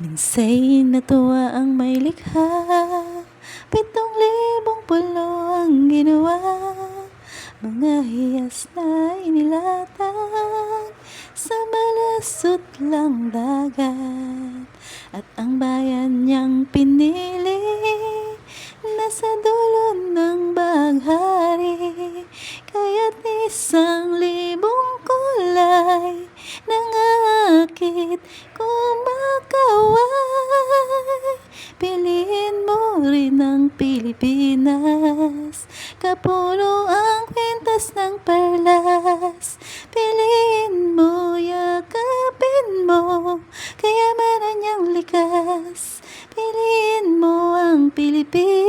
Minsa'y natuwa ang may likha. Pitong libong pulo ang ginawa. Mga hiyas na inilatag Sa malasot lang dagat. At ang bayan niyang pinili rin ng Pilipinas. Kapuno ang kwintas ng perlas. Piliin mo, yakapin mo Kayamanan niyang likas. Piliin mo ang Pilipinas.